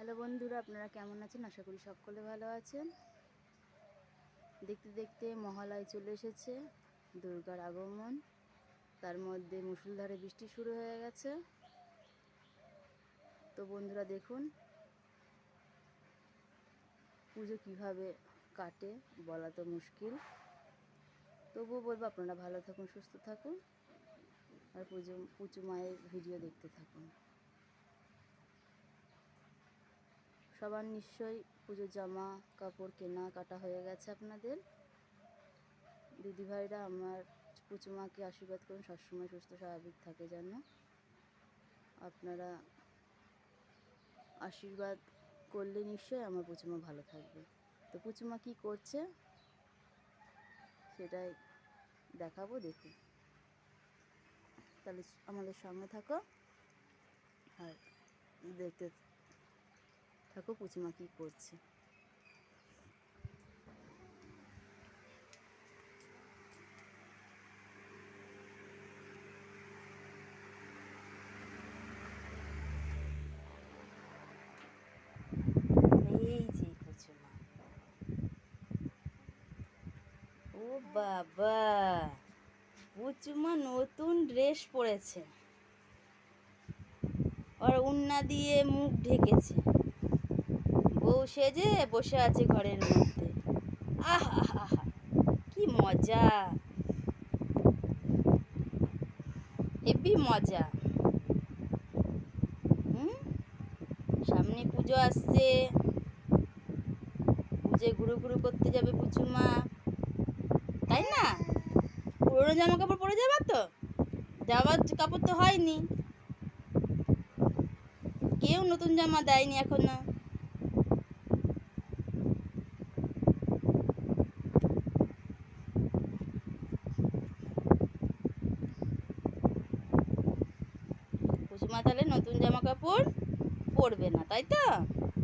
Hello বন্ধুরা, আপনারা কেমন আছেন? আশা করি সকলে ভালো আছেন। দেখতে দেখতে মহালয় চলে এসেছে, দুর্গার আগমন। তার মধ্যে মুসুলধারে বৃষ্টি শুরু হয়ে গেছে। তো বন্ধুরা, দেখুন পুজো কীভাবে কাটে বলা তো মুশকিল। তবুও বলব, আপনারা ভালো থাকুন, সুস্থ থাকুন। আর পুজো, পুচু মায়ের ভিডিও দেখতে থাকুন। সবার নিশ্চয়ই পুজোর জামা কাপড় কেনা কাটা হয়ে গেছে আপনাদের। দিদিভাইরা আমার পুচুমাকে আশীর্বাদ করুন, সবসময় সুস্থ, স্বাভাবিক থাকে যেন। আপনারা আশীর্বাদ করলে নিশ্চয়ই আমার পুচুমা ভালো থাকবে। তো পুচুমা কি করছে? সেটাই দেখাবো দেখুন তাহলে আমাদের সঙ্গে থাকো। আর দেখতে থাকো পুচিমা কি করছে? বাবা পুচুমা নতুন ড্রেস পরেছে। আর উন্না দিয়ে মুখ ঢেকেছে। সেজে বসে আছে ঘরের মধ্যে। আহ, আহা কি মজা। হেবি মজা। হুম? সামনে পুজো আসছে। পুজো ঘুরু ঘুরু করতে যাবে পুচুমা তাই না? পুরোনো জামা কাপড় পরে যাবা তো? যাওয়ার কাপড় তো হয়নি। কেউ নতুন জামা দেয়নি এখনও। পুচুমা তাহলে নতুন জামা কাপড় পরবে না, তাই তো?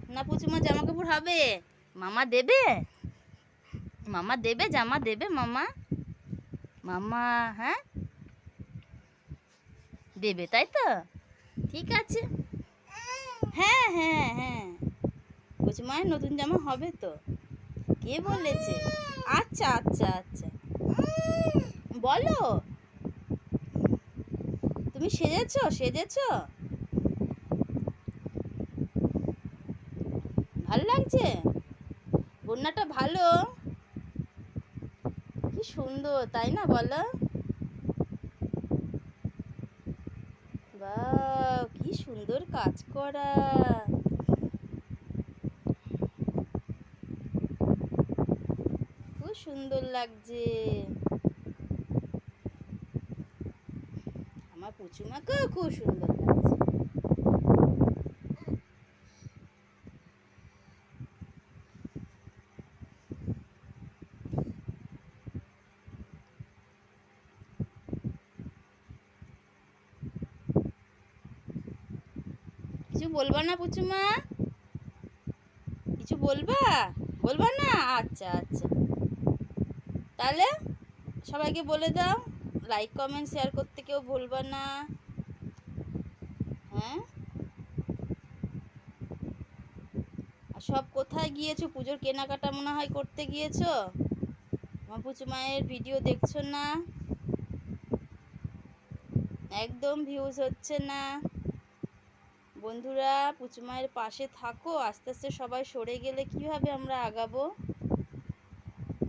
না পুচুমা জামা কাপড় হবে? মামা দেবে? মামা দেবে, জামা দেবে মামা? মামা হ্যাঁ? দেবে, তাই তো? ঠিক আছে। হ্যাঁ হ্যাঁ হ্যাঁ। পুচুমায়ের নতুন জামা হবে তো। কে বলেছে? আচ্ছা আচ্ছা আচ্ছা। বলো। তুমি সেজেছো? সেজেছো? ভালো লাগছে? বন্যাটা ভালো। কি সুন্দর, তাই না বলো? বা কি সুন্দর কাজ করা। খুব সুন্দর লাগছে। আমার পুচুমাকেও খুব সুন্দর লাগছে। কিছু বলবা না পুচুমা কিছু বলবা? বলবা না? আচ্ছা আচ্ছা। তাহলে সবাইকে বলে দাও। লাইক কমেন্ট শেয়ার করতে কেউ ভুলবা না। হ্যাঁ? আর সব কোথায় গিয়েছো? পুজোর কেনাকাটা মনে হয় করতে গিয়েছো? আমার পুচু মায়ের ভিডিও দেখছ না? একদম ভিউজ হচ্ছে না। বন্ধুরা, পুচু মায়ের পাশে থাকো, আস্তে আস্তে সবাই সরে গেলে কীভাবে আমরা আগাবো?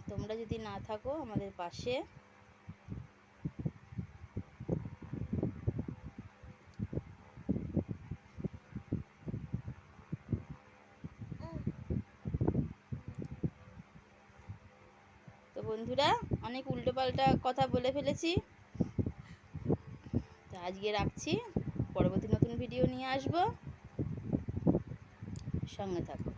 তোমরা যদি না থাকো আমাদের পাশে। বন্ধুরা, অনেক উল্টোপাল্টা কথা বলে ফেলেছি। তো আজকে রাখছি। পরবর্তী নতুন ভিডিও নিয়ে আসব। সঙ্গে থাকো।